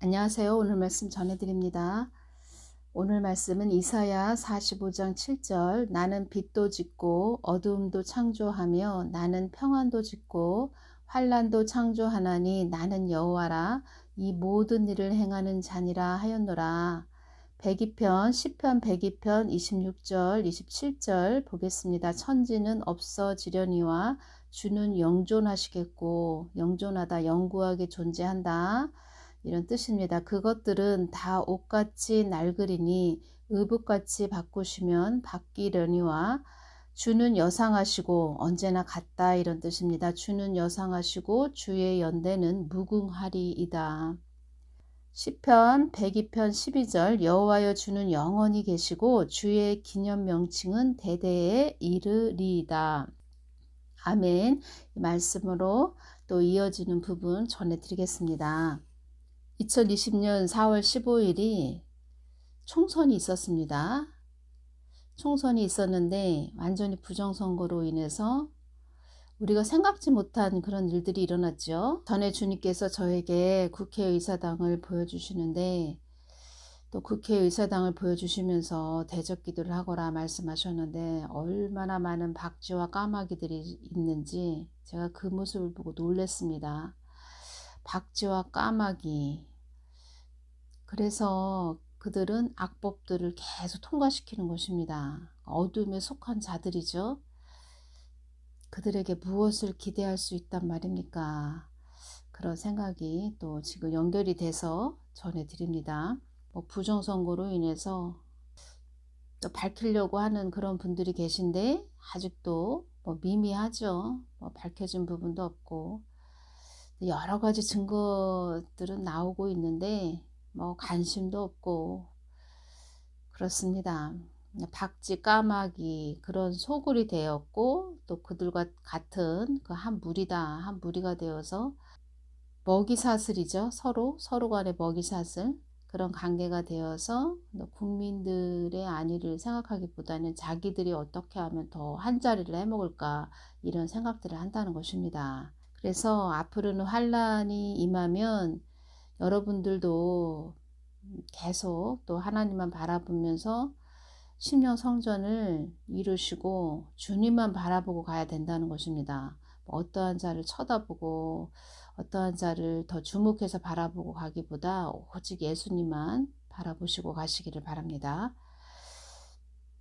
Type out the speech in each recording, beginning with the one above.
안녕하세요. 오늘 말씀 전해드립니다. 오늘 말씀은 이사야 45장 7절 나는 빛도 짓고 어두움도 창조하며 나는 평안도 짓고 환란도 창조하나니 나는 여호와라 이 모든 일을 행하는 자니라 하였노라. 102편 10편 102편 26절 27절 보겠습니다. 천지는 없어지려니와 주는 영존하시겠고 영존하다 영구하게 존재한다. 이런 뜻입니다. 그것들은 다 옷같이 낡으리니 의붓같이 바꾸시면 바뀌려니와 주는 여상하시고 언제나 같다 이런 뜻입니다. 주는 여상하시고 주의 연대는 무궁하리이다. 시편 102편 12절 여호와여 주는 영원히 계시고 주의 기념 명칭은 대대에 이르리이다. 아멘. 말씀으로 또 이어지는 부분 전해드리겠습니다. 2020년 4월 15일이 총선이 있었습니다. 총선이 있었는데 완전히 부정선거로 인해서 우리가 생각지 못한 그런 일들이 일어났죠. 전에 주님께서 저에게 국회의사당을 보여주시는데 또 국회의사당을 보여주시면서 대적 기도를 하거라 말씀하셨는데 얼마나 많은 박쥐와 까마귀들이 있는지 제가 그 모습을 보고 놀랬습니다. 박쥐와 까마귀. 그래서 그들은 악법들을 계속 통과시키는 것입니다. 어둠에 속한 자들이죠. 그들에게 무엇을 기대할 수 있단 말입니까? 그런 생각이 또 지금 연결이 돼서 전해드립니다. 뭐 부정선거로 인해서 또 밝히려고 하는 그런 분들이 계신데 아직도 뭐 미미하죠. 뭐 밝혀진 부분도 없고 여러 가지 증거들은 나오고 있는데 뭐 관심도 없고 그렇습니다. 박쥐 까마귀 그런 소굴이 되었고 또 그들과 같은 그 한 무리다 한 무리가 되어서 먹이 사슬이죠 서로 서로 간의 먹이 사슬 그런 관계가 되어서 국민들의 안위를 생각하기보다는 자기들이 어떻게 하면 더 한 자리를 해먹을까 이런 생각들을 한다는 것입니다. 그래서 앞으로는 환란이 임하면 여러분들도 계속 또 하나님만 바라보면서 심령 성전을 이루시고 주님만 바라보고 가야 된다는 것입니다. 뭐 어떠한 자를 쳐다보고 어떠한 자를 더 주목해서 바라보고 가기보다 오직 예수님만 바라보시고 가시기를 바랍니다.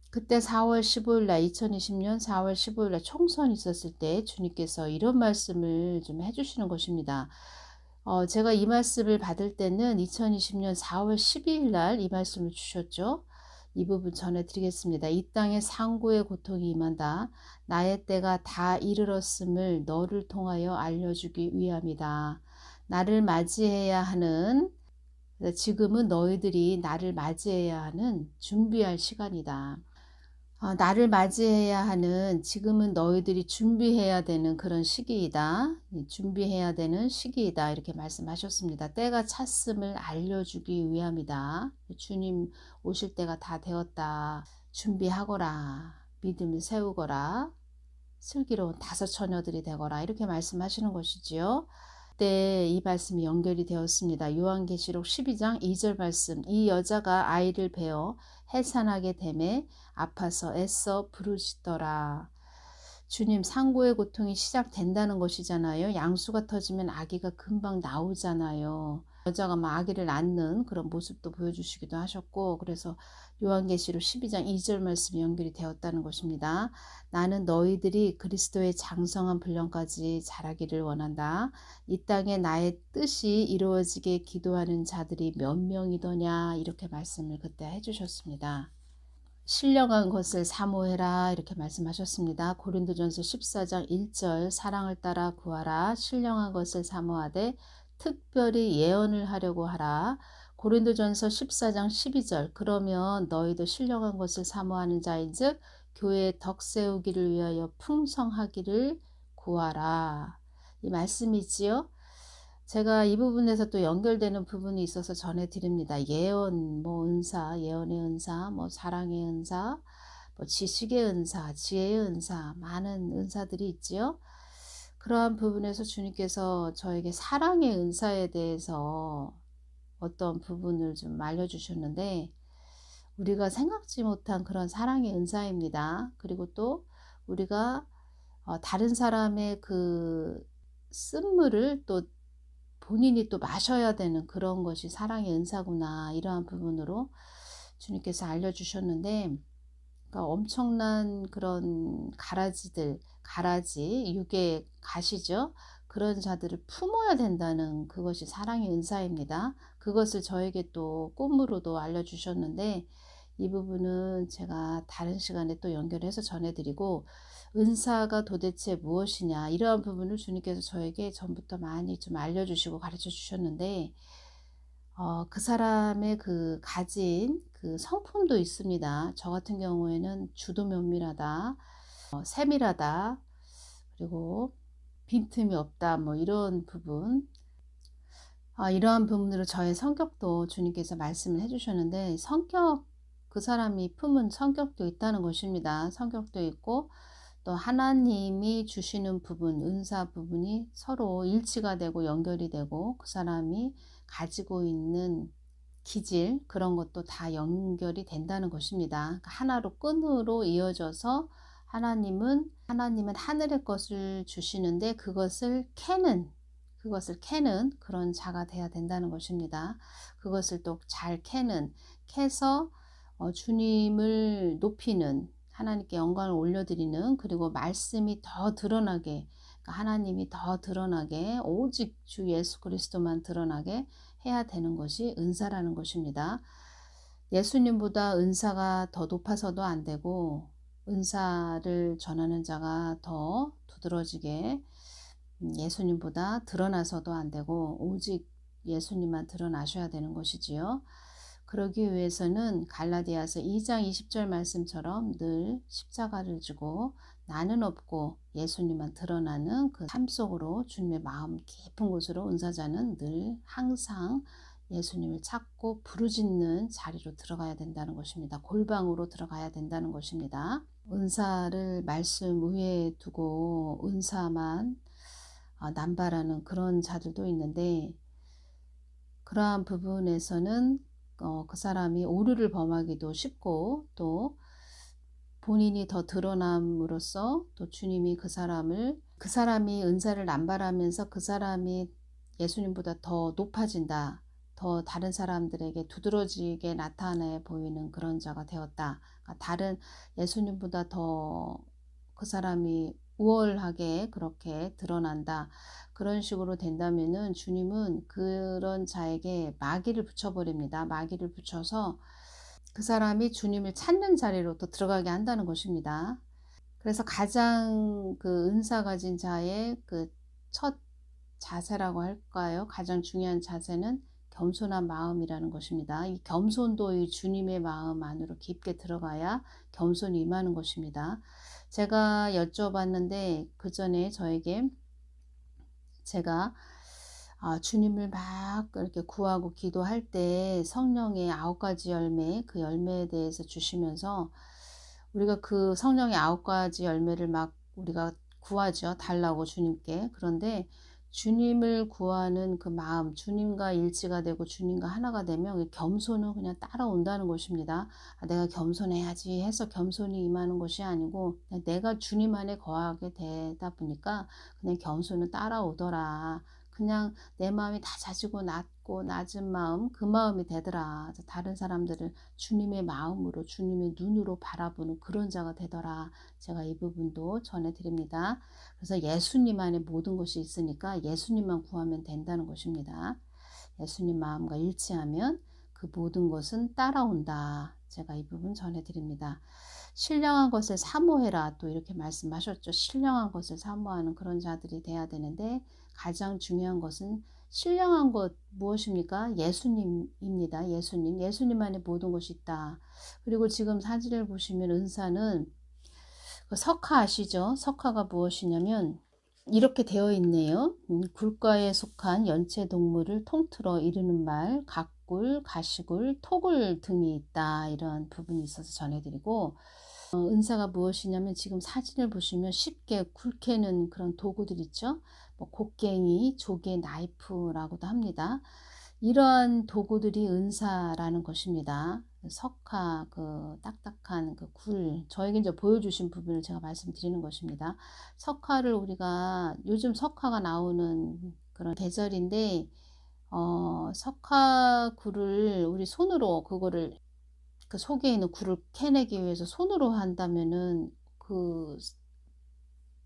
그때 4월 15일 날 2020년 4월 15일 날 총선이 있었을 때 주님께서 이런 말씀을 좀 해주시는 것입니다. 어, 제가 이 말씀을 받을 때는 2020년 4월 12일 날 이 말씀을 주셨죠. 이 부분 전해드리겠습니다. 이 땅에 상고의 고통이 임한다. 나의 때가 다 이르렀음을 너를 통하여 알려주기 위함이다. 나를 맞이해야 하는 지금은 너희들이 나를 맞이해야 하는 준비할 시간이다. 어, 나를 맞이해야 하는 지금은 너희들이 준비해야 되는 그런 시기이다. 준비해야 되는 시기이다. 이렇게 말씀하셨습니다. 때가 찼음을 알려주기 위함이다. 주님 오실 때가 다 되었다. 준비하거라. 믿음을 세우거라. 슬기로운 다섯 처녀들이 되거라. 이렇게 말씀하시는 것이지요. 그때 이 말씀이 연결이 되었습니다. 요한계시록 12장 2절 말씀. 이 여자가 아이를 베어 해산하게 됨에 아파서 애써 부르시더라. 주님 상고의 고통이 시작된다는 것이잖아요. 양수가 터지면 아기가 금방 나오잖아요. 여자가 막 아기를 낳는 그런 모습도 보여주시기도 하셨고 그래서 요한계시록 12장 2절 말씀이 연결이 되었다는 것입니다. 나는 너희들이 그리스도의 장성한 분량까지 자라기를 원한다. 이 땅에 나의 뜻이 이루어지게 기도하는 자들이 몇 명이더냐 이렇게 말씀을 그때 해주셨습니다. 신령한 것을 사모해라 이렇게 말씀하셨습니다. 고린도전서 14장 1절 사랑을 따라 구하라 신령한 것을 사모하되 특별히 예언을 하려고 하라. 고린도전서 14장 12절 그러면 너희도 신령한 것을 사모하는 자인즉 교회의 덕 세우기를 위하여 풍성하기를 구하라. 이 말씀이지요. 제가 이 부분에서 또 연결되는 부분이 있어서 전해드립니다. 예언, 뭐 은사, 예언의 은사, 뭐 사랑의 은사, 뭐 지식의 은사, 지혜의 은사, 많은 은사들이 있지요. 그러한 부분에서 주님께서 저에게 사랑의 은사에 대해서 어떤 부분을 좀 알려주셨는데 우리가 생각지 못한 그런 사랑의 은사입니다. 그리고 또 우리가 어, 다른 사람의 그 쓴물을 또 본인이 또 마셔야 되는 그런 것이 사랑의 은사구나 이러한 부분으로 주님께서 알려주셨는데 그러니까 엄청난 그런 가라지들 가라지 육의 가시죠? 그런 자들을 품어야 된다는 그것이 사랑의 은사입니다. 그것을 저에게 또 꿈으로도 알려주셨는데 이 부분은 제가 다른 시간에 또 연결해서 전해드리고 은사가 도대체 무엇이냐 이러한 부분을 주님께서 저에게 전부터 많이 좀 알려주시고 가르쳐 주셨는데 어, 그 사람의 그 가진 그 성품도 있습니다. 저 같은 경우에는 주도 면밀하다, 어, 세밀하다, 그리고 빈틈이 없다, 뭐 이런 부분. 아, 이러한 부분으로 저의 성격도 주님께서 말씀을 해주셨는데 성격 그 사람이 품은 성격도 있다는 것입니다. 성격도 있고 또 하나님이 주시는 부분, 은사 부분이 서로 일치가 되고 연결이 되고 그 사람이 가지고 있는 기질 그런 것도 다 연결이 된다는 것입니다. 그러니까 하나로 끈으로 이어져서 하나님은 하나님은 하늘의 것을 주시는데 그것을 캐는 그것을 캐는 그런 자가 돼야 된다는 것입니다. 그것을 또 잘 캐는 캐서 어, 주님을 높이는 하나님께 영광을 올려드리는 그리고 말씀이 더 드러나게 그러니까 하나님이 더 드러나게 오직 주 예수 그리스도만 드러나게 해야 되는 것이 은사라는 것입니다. 예수님보다 은사가 더 높아서도 안 되고 은사를 전하는 자가 더 두드러지게 음, 예수님보다 드러나서도 안 되고 오직 예수님만 드러나셔야 되는 것이지요. 그러기 위해서는 갈라디아서 2장 20절 말씀처럼 늘 십자가를 지고 나는 없고 예수님만 드러나는 그 삶 속으로 주님의 마음 깊은 곳으로 은사자는 늘 항상 예수님을 찾고 부르짖는 자리로 들어가야 된다는 것입니다. 골방으로 들어가야 된다는 것입니다. 은사를 말씀 위에 두고 은사만 아, 남발하는 그런 자들도 있는데 그러한 부분에서는 어, 그 사람이 오류를 범하기도 쉽고 또 본인이 더 드러남으로써 또 주님이 그 사람을 그 사람이 은사를 남발하면서 그 사람이 예수님보다 더 높아진다. 더 다른 사람들에게 두드러지게 나타내 보이는 그런 자가 되었다. 그러니까 다른 예수님보다 더 그 사람이 우월하게 그렇게 드러난다. 그런 식으로 된다면은 주님은 그런 자에게 마귀를 붙여버립니다. 마귀를 붙여서 그 사람이 주님을 찾는 자리로 또 들어가게 한다는 것입니다. 그래서 가장 그 은사 가진 자의 그 첫 자세라고 할까요? 가장 중요한 자세는 겸손한 마음이라는 것입니다. 이 겸손도 이 주님의 마음 안으로 깊게 들어가야 겸손이 임하는 것입니다. 제가 여쭤봤는데 그 전에 저에게 제가 아, 주님을 막 이렇게 구하고 기도할 때 성령의 아홉 가지 열매, 그 열매에 대해서 주시면서 우리가 그 성령의 아홉 가지 열매를 막 우리가 구하죠. 달라고 주님께. 그런데 주님을 구하는 그 마음, 주님과 일치가 되고 주님과 하나가 되면 겸손은 그냥 따라온다는 것입니다. 아, 내가 겸손해야지 해서 겸손이 임하는 것이 아니고 내가 주님 안에 거하게 되다 보니까 그냥 겸손은 따라오더라. 그냥 내 마음이 다 자지고 낮 고 낮은 마음 그 마음이 되더라. 다른 사람들을 주님의 마음으로 주님의 눈으로 바라보는 그런 자가 되더라. 제가 이 부분도 전해드립니다. 그래서 예수님 안에 모든 것이 있으니까 예수님만 구하면 된다는 것입니다. 예수님 마음과 일치하면 그 모든 것은 따라온다. 제가 이 부분 전해드립니다. 신령한 것을 사모해라 또 이렇게 말씀하셨죠. 신령한 것을 사모하는 그런 자들이 돼야 되는데 가장 중요한 것은 신령한 것 무엇입니까? 예수님입니다. 예수님. 예수님 안에 모든 것이 있다. 그리고 지금 사진을 보시면 은사는 그 석화 아시죠? 석화가 무엇이냐면 이렇게 되어 있네요. 음, 굴과에 속한 연체 동물을 통틀어 이르는 말, 각굴, 가시굴, 토굴 등이 있다. 이런 부분이 있어서 전해드리고 어, 은사가 무엇이냐면 지금 사진을 보시면 쉽게 굴캐는 그런 도구들 있죠. 뭐 곡괭이, 조개, 나이프라고도 합니다. 이러한 도구들이 은사라는 것입니다. 석화, 그 딱딱한 그 굴, 저에게 이제 보여주신 부분을 제가 말씀드리는 것입니다. 석화를 우리가 요즘 석화가 나오는 그런 계절인데, 어, 석화 굴을 우리 손으로 그거를 그 속에 있는 굴을 캐내기 위해서 손으로 한다면은 그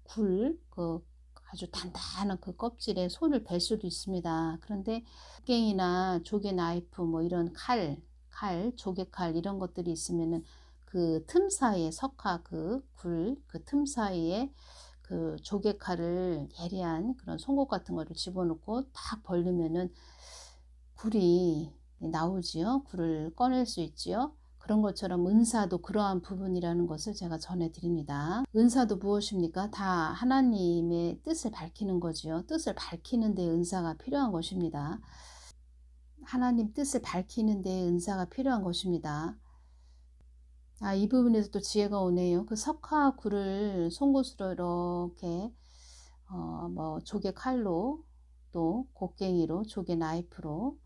굴, 그 아주 단단한 그 껍질에 손을 벨 수도 있습니다. 그런데 갱이나 조개 나이프 뭐 이런 칼, 칼, 조개 칼 이런 것들이 있으면은 그 틈 사이에 석화 그 굴, 그 틈 사이에 그 조개 칼을 예리한 그런 송곳 같은 거를 집어넣고 딱 벌리면은 굴이 나오지요. 굴을 꺼낼 수 있지요. 그런 것처럼 은사도 그러한 부분이라는 것을 제가 전해드립니다. 은사도 무엇입니까? 다 하나님의 뜻을 밝히는 거지요. 뜻을 밝히는 데 은사가 필요한 것입니다. 하나님 뜻을 밝히는 데 은사가 필요한 것입니다. 아, 이 부분에서 또 지혜가 오네요. 그 석화 굴을 송곳으로 이렇게 어, 뭐 조개 칼로 또 곡괭이로 조개 나이프로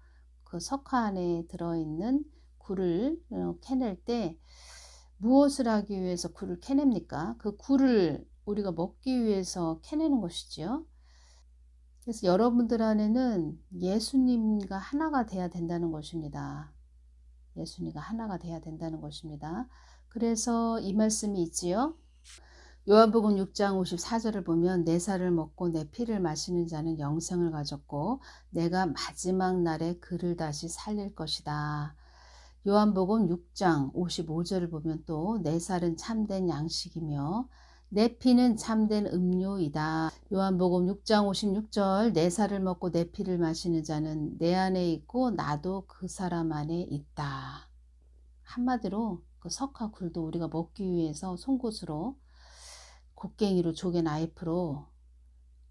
그 석화 안에 들어있는 굴을 어, 캐낼 때 무엇을 하기 위해서 굴을 캐냅니까? 그 굴을 우리가 먹기 위해서 캐내는 것이지요. 그래서 여러분들 안에는 예수님과 하나가 돼야 된다는 것입니다. 예수님과 하나가 돼야 된다는 것입니다. 그래서 이 말씀이 있지요. 요한복음 6장 54절을 보면 내 살을 먹고 내 피를 마시는 자는 영생을 가졌고 내가 마지막 날에 그를 다시 살릴 것이다. 요한복음 6장 55절을 보면 또 내 살은 참된 양식이며 내 피는 참된 음료이다. 요한복음 6장 56절 내 살을 먹고 내 피를 마시는 자는 내 안에 있고 나도 그 사람 안에 있다. 한마디로 그 석화 굴도 우리가 먹기 위해서 송곳으로 곡괭이로 조개 나이프로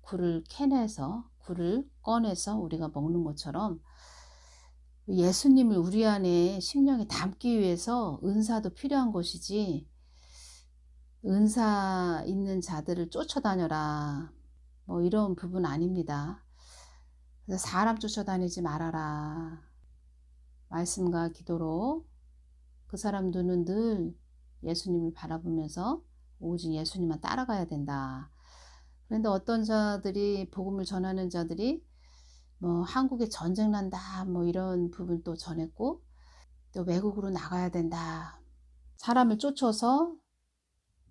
굴을 캐내서 굴을 꺼내서 우리가 먹는 것처럼 예수님을 우리 안에 심령에 담기 위해서 은사도 필요한 것이지 은사 있는 자들을 쫓아다녀라 뭐 이런 부분 아닙니다. 그래서 사람 쫓아다니지 말아라. 말씀과 기도로 그 사람들은 늘 예수님을 바라보면서 오직 예수님만 따라가야 된다. 그런데 어떤 자들이 복음을 전하는 자들이 뭐 한국에 전쟁 난다 뭐 이런 부분 또 전했고 또 외국으로 나가야 된다. 사람을 쫓아서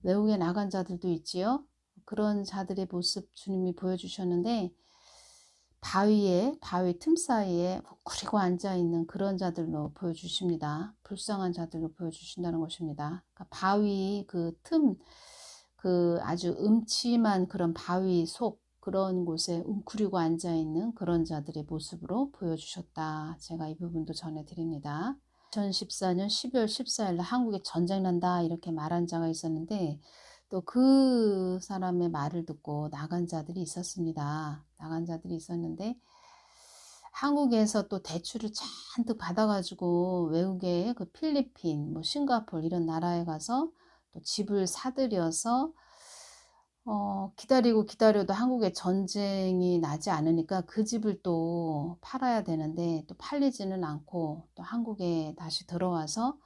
외국에 나간 자들도 있지요. 그런 자들의 모습 주님이 보여주셨는데 바위에 바위 틈 사이에 웅크리고 앉아 있는 그런 자들로 보여주십니다. 불쌍한 자들로 보여주신다는 것입니다. 그러니까 바위 그 틈, 그 아주 음침한 그런 바위 속 그런 곳에 웅크리고 앉아 있는 그런 자들의 모습으로 보여주셨다. 제가 이 부분도 전해드립니다. 2014년 12월 14일 한국에 전쟁 난다 이렇게 말한 자가 있었는데 또 그 사람의 말을 듣고 나간 자들이 있었습니다. 나간 자들이 있었는데 한국에서 또 대출을 잔뜩 받아가지고 외국에 그 필리핀, 뭐 싱가폴 이런 나라에 가서 또 집을 사들여서 어, 기다리고 기다려도 한국에 전쟁이 나지 않으니까 그 집을 또 팔아야 되는데 또 팔리지는 않고 또 한국에 다시 들어와서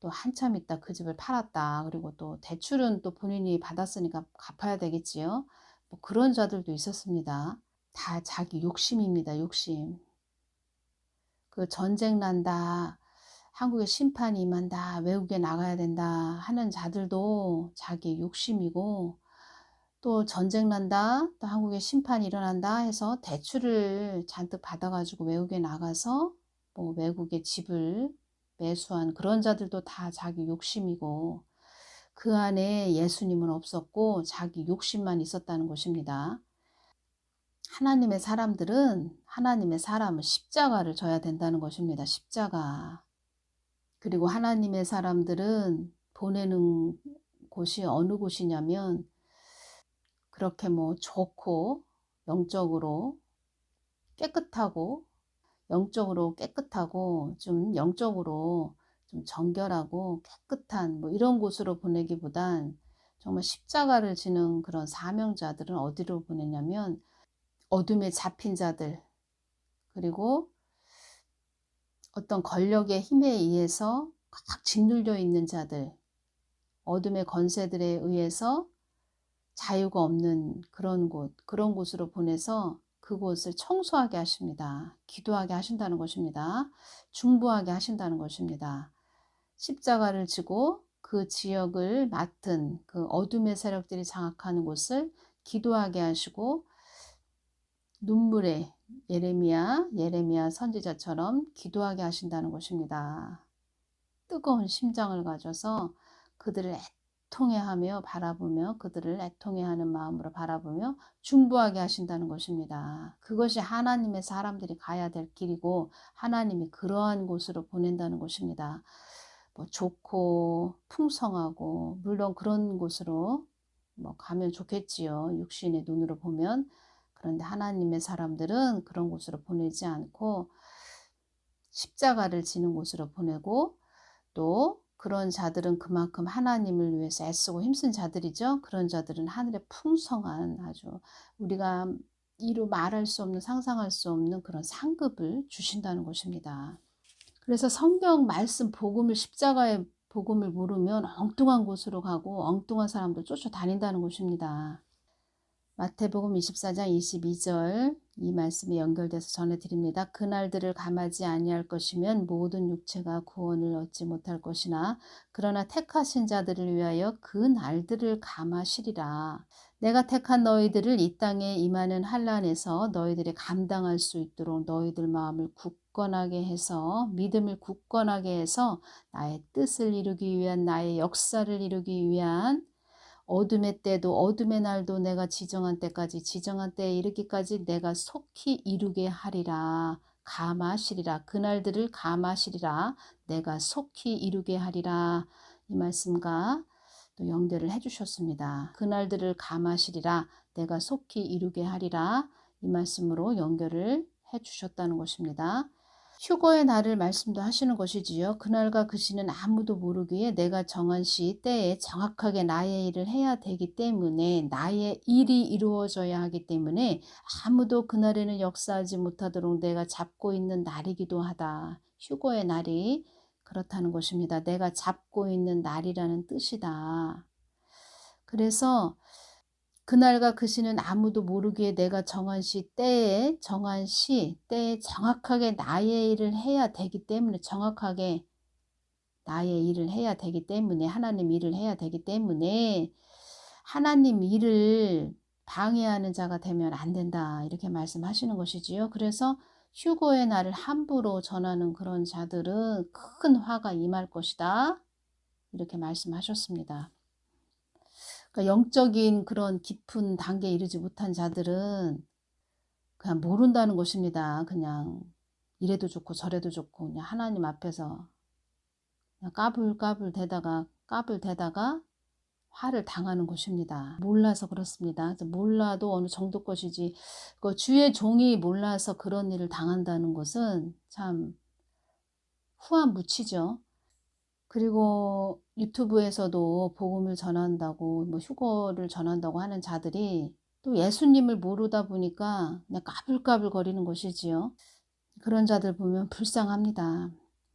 또 한참 있다 그 집을 팔았다. 그리고 또 대출은 또 본인이 받았으니까 갚아야 되겠지요. 뭐 그런 자들도 있었습니다. 다 자기 욕심입니다. 욕심. 그 전쟁 난다. 한국에 심판이 임한다. 외국에 나가야 된다. 하는 자들도 자기 욕심이고 또 전쟁 난다, 또 한국에 심판이 일어난다 해서 대출을 잔뜩 받아가지고 외국에 나가서 뭐 외국에 집을 매수한 그런 자들도 다 자기 욕심이고 그 안에 예수님은 없었고 자기 욕심만 있었다는 것입니다. 하나님의 사람들은 하나님의 사람은 십자가를 져야 된다는 것입니다. 십자가. 그리고 하나님의 사람들은 보내는 곳이 어느 곳이냐면 그렇게 뭐 좋고 영적으로 깨끗하고 영적으로 깨끗하고 좀 영적으로 좀 정결하고 깨끗한 뭐 이런 곳으로 보내기보단 정말 십자가를 지는 그런 사명자들은 어디로 보내냐면 어둠에 잡힌 자들 그리고 어떤 권력의 힘에 의해서 각 짓눌려 있는 자들, 어둠의 권세들에 의해서 자유가 없는 그런 곳, 그런 곳으로 보내서 그곳을 청소하게 하십니다. 기도하게 하신다는 것입니다. 중보하게 하신다는 것입니다. 십자가를 지고 그 지역을 맡은 그 어둠의 세력들이 장악하는 곳을 기도하게 하시고 눈물에 예레미야, 예레미야 선지자처럼 기도하게 하신다는 것입니다. 뜨거운 심장을 가져서 그들을 애 통해하며 바라보며 그들을 애통해하는 마음으로 바라보며 중보하게 하신다는 것입니다. 그것이 하나님의 사람들이 가야 될 길이고 하나님이 그러한 곳으로 보낸다는 것입니다. 뭐 좋고 풍성하고 물론 그런 곳으로 뭐 가면 좋겠지요. 육신의 눈으로 보면 그런데 하나님의 사람들은 그런 곳으로 보내지 않고 십자가를 지는 곳으로 보내고 또 그런 자들은 그만큼 하나님을 위해서 애쓰고 힘쓴 자들이죠. 그런 자들은 하늘의 풍성한 아주 우리가 이루 말할 수 없는 상상할 수 없는 그런 상급을 주신다는 것입니다. 그래서 성경 말씀 복음을 십자가의 복음을 모르면 엉뚱한 곳으로 가고 엉뚱한 사람들 쫓아다닌다는 것입니다. 마태복음 24장 22절 이 말씀이 연결돼서 전해드립니다. 그날들을 감하지 아니할 것이면 모든 육체가 구원을 얻지 못할 것이나 그러나 택하신 자들을 위하여 그 날들을 감하시리라. 내가 택한 너희들을 이 땅에 임하는 환란에서 너희들이 감당할 수 있도록 너희들 마음을 굳건하게 해서 믿음을 굳건하게 해서 나의 뜻을 이루기 위한 나의 역사를 이루기 위한 어둠의 때도 어둠의 날도 내가 지정한 때까지 지정한 때에 이르기까지 내가 속히 이루게 하리라. 감하시리라. 그날들을 감하시리라. 내가 속히 이루게 하리라. 이 말씀과 또 연결을 해주셨습니다. 그날들을 감하시리라. 내가 속히 이루게 하리라. 이 말씀으로 연결을 해주셨다는 것입니다. 휴거의 날을 말씀도 하시는 것이지요. 그날과 그 시는 아무도 모르기에 내가 정한 시 때에 정확하게 나의 일을 해야 되기 때문에 나의 일이 이루어져야 하기 때문에 아무도 그날에는 역사하지 못하도록 내가 잡고 있는 날이기도 하다. 휴거의 날이 그렇다는 것입니다. 내가 잡고 있는 날이라는 뜻이다. 그래서 그날과 그 시는 아무도 모르기에 내가 정한 시 때에 정한 시 때에 정확하게 나의 일을 해야 되기 때문에 정확하게 나의 일을 해야 되기 때문에 하나님 일을 해야 되기 때문에 하나님 일을 방해하는 자가 되면 안 된다 이렇게 말씀하시는 것이지요. 그래서 휴거의 날을 함부로 전하는 그런 자들은 큰 화가 임할 것이다 이렇게 말씀하셨습니다. 그러니까 영적인 그런 깊은 단계에 이르지 못한 자들은 그냥 모른다는 것입니다. 그냥 이래도 좋고 저래도 좋고 그냥 하나님 앞에서 그냥 까불까불 대다가 까불 대다가 화를 당하는 것입니다. 몰라서 그렇습니다. 몰라도 어느 정도 것이지 그 주의 종이 몰라서 그런 일을 당한다는 것은 참 후한 무치죠. 그리고 유튜브에서도 복음을 전한다고 뭐 휴거를 전한다고 하는 자들이 또 예수님을 모르다 보니까 그냥 까불까불 거리는 것이지요. 그런 자들 보면 불쌍합니다.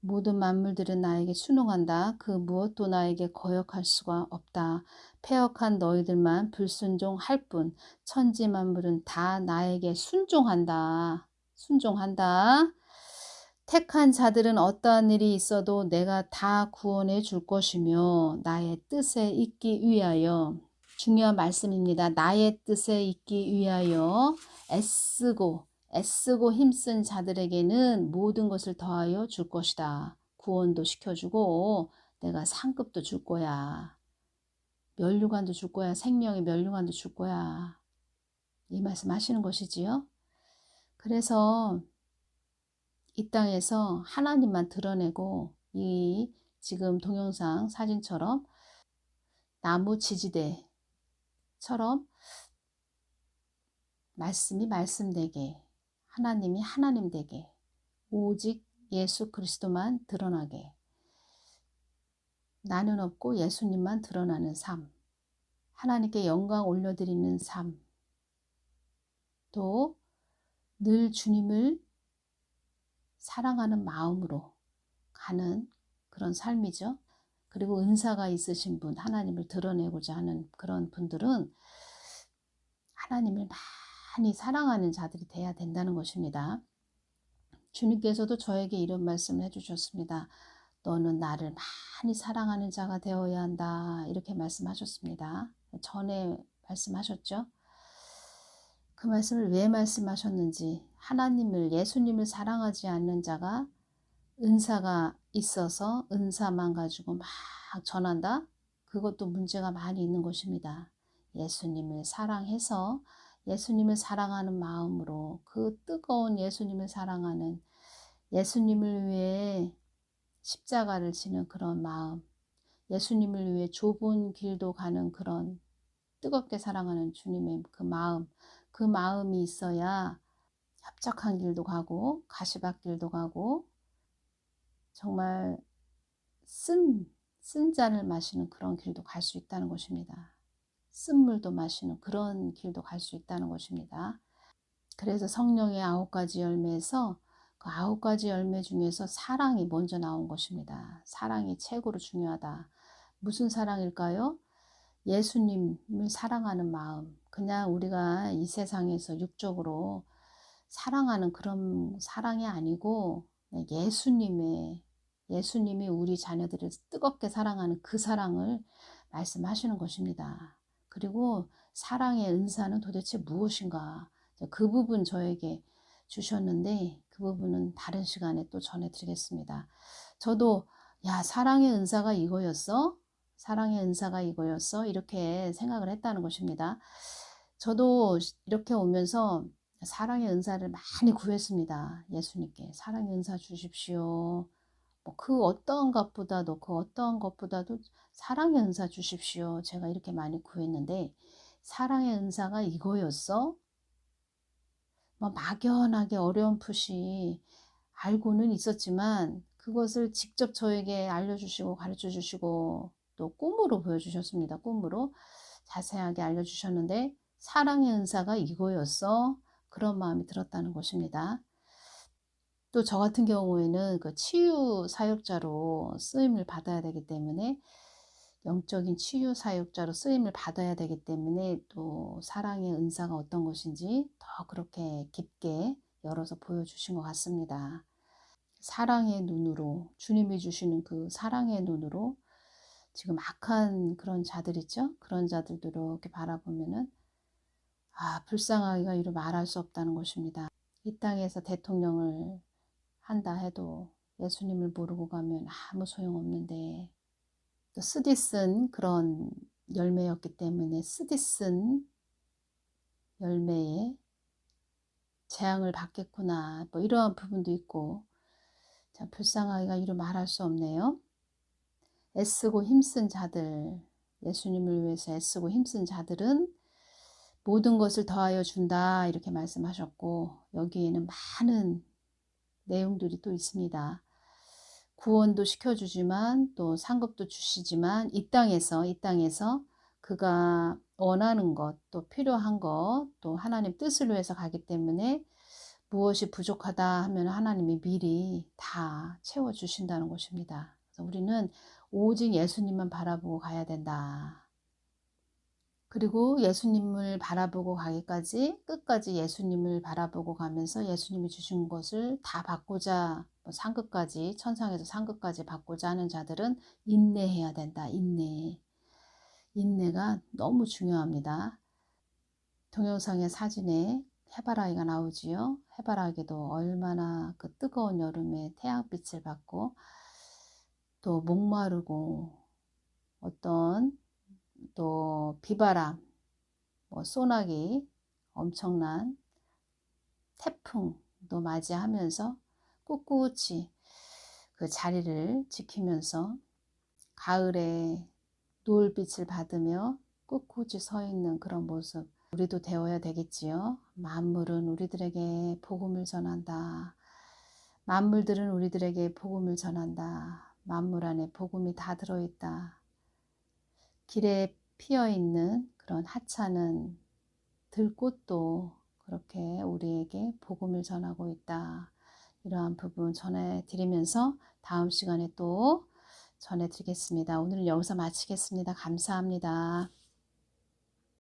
모든 만물들은 나에게 순응한다. 그 무엇도 나에게 거역할 수가 없다. 폐역한 너희들만 불순종할 뿐 천지 만물은 다 나에게 순종한다. 순종한다. 택한 자들은 어떠한 일이 있어도 내가 다 구원해 줄 것이며 나의 뜻에 있기 위하여 중요한 말씀입니다. 나의 뜻에 있기 위하여 애쓰고 애쓰고 힘쓴 자들에게는 모든 것을 더하여 줄 것이다. 구원도 시켜주고 내가 상급도 줄 거야. 멸류관도 줄 거야. 생명의 멸류관도 줄 거야. 이 말씀 하시는 것이지요. 그래서 이 땅에서 하나님만 드러내고 이 지금 동영상 사진처럼 나무 지지대처럼 말씀이 말씀되게 하나님이 하나님 되게 오직 예수 그리스도만 드러나게 나는 없고 예수님만 드러나는 삶 하나님께 영광 올려드리는 삶 또 늘 주님을 사랑하는 마음으로 가는 그런 삶이죠. 그리고 은사가 있으신 분, 하나님을 드러내고자 하는 그런 분들은 하나님을 많이 사랑하는 자들이 돼야 된다는 것입니다. 주님께서도 저에게 이런 말씀을 해주셨습니다. 너는 나를 많이 사랑하는 자가 되어야 한다. 이렇게 말씀하셨습니다. 전에 말씀하셨죠? 그 말씀을 왜 말씀하셨는지 하나님을 예수님을 사랑하지 않는 자가 은사가 있어서 은사만 가지고 막 전한다? 그것도 문제가 많이 있는 것입니다. 예수님을 사랑해서 예수님을 사랑하는 마음으로 그 뜨거운 예수님을 사랑하는 예수님을 위해 십자가를 지는 그런 마음, 예수님을 위해 좁은 길도 가는 그런 뜨겁게 사랑하는 주님의 그 마음, 그 마음이 있어야 협착한 길도 가고 가시밭길도 가고 정말 쓴, 쓴 잔을 마시는 그런 길도 갈 수 있다는 것입니다. 쓴물도 마시는 그런 길도 갈 수 있다는 것입니다. 그래서 성령의 아홉 가지 열매에서 그 아홉 가지 열매 중에서 사랑이 먼저 나온 것입니다. 사랑이 최고로 중요하다. 무슨 사랑일까요? 예수님을 사랑하는 마음. 그냥 우리가 이 세상에서 육적으로 사랑하는 그런 사랑이 아니고 예수님의 예수님이 우리 자녀들을 뜨겁게 사랑하는 그 사랑을 말씀하시는 것입니다. 그리고 사랑의 은사는 도대체 무엇인가? 그 부분 저에게 주셨는데 그 부분은 다른 시간에 또 전해드리겠습니다. 저도 야 사랑의 은사가 이거였어? 사랑의 은사가 이거였어? 이렇게 생각을 했다는 것입니다. 저도 이렇게 오면서 사랑의 은사를 많이 구했습니다. 예수님께 사랑의 은사 주십시오. 뭐 그 어떠한 것보다도 그 어떠한 것보다도 사랑의 은사 주십시오. 제가 이렇게 많이 구했는데 사랑의 은사가 이거였어? 뭐 막연하게 어려운 풋이 알고는 있었지만 그것을 직접 저에게 알려주시고 가르쳐 주시고 또 꿈으로 보여주셨습니다. 꿈으로 자세하게 알려주셨는데 사랑의 은사가 이거였어? 그런 마음이 들었다는 것입니다. 또 저 같은 경우에는 그 치유 사역자로 쓰임을 받아야 되기 때문에 영적인 치유 사역자로 쓰임을 받아야 되기 때문에 또 사랑의 은사가 어떤 것인지 더 그렇게 깊게 열어서 보여주신 것 같습니다. 사랑의 눈으로 주님이 주시는 그 사랑의 눈으로 지금 악한 그런 자들 있죠? 그런 자들도 이렇게 바라보면은 아 불쌍하기가 이루 말할 수 없다는 것입니다. 이 땅에서 대통령을 한다 해도 예수님을 모르고 가면 아무 소용없는데 또 쓰디 쓴 그런 열매였기 때문에 쓰디 쓴 열매에 재앙을 받겠구나 뭐 이러한 부분도 있고 참 불쌍하기가 이루 말할 수 없네요. 애쓰고 힘쓴 자들 예수님을 위해서 애쓰고 힘쓴 자들은 모든 것을 더하여 준다 이렇게 말씀하셨고 여기에는 많은 내용들이 또 있습니다. 구원도 시켜주지만 또 상급도 주시지만 이 땅에서 이 땅에서 그가 원하는 것, 또 필요한 것, 또 하나님 뜻을 위해서 가기 때문에 무엇이 부족하다 하면 하나님이 미리 다 채워 주신다는 것입니다. 우리는 오직 예수님만 바라보고 가야 된다. 그리고 예수님을 바라보고 가기까지 끝까지 예수님을 바라보고 가면서 예수님이 주신 것을 다 받고자 뭐 상급까지 천상에서 상급까지 받고자 하는 자들은 인내해야 된다. 인내. 인내가 너무 중요합니다. 동영상의 사진에 해바라기가 나오지요. 해바라기도 얼마나 그 뜨거운 여름에 태양빛을 받고 또 목마르고 어떤 또 비바람, 뭐 소나기, 엄청난 태풍도 맞이하면서 꿋꿋이 그 자리를 지키면서 가을에 노을빛을 받으며 꿋꿋이 서 있는 그런 모습 우리도 되어야 되겠지요. 만물은 우리들에게 복음을 전한다. 만물들은 우리들에게 복음을 전한다. 만물 안에 복음이 다 들어있다. 길에 피어 있는 그런 하찮은 들꽃도 그렇게 우리에게 복음을 전하고 있다. 이러한 부분 전해드리면서 다음 시간에 또 전해드리겠습니다. 오늘은 여기서 마치겠습니다. 감사합니다.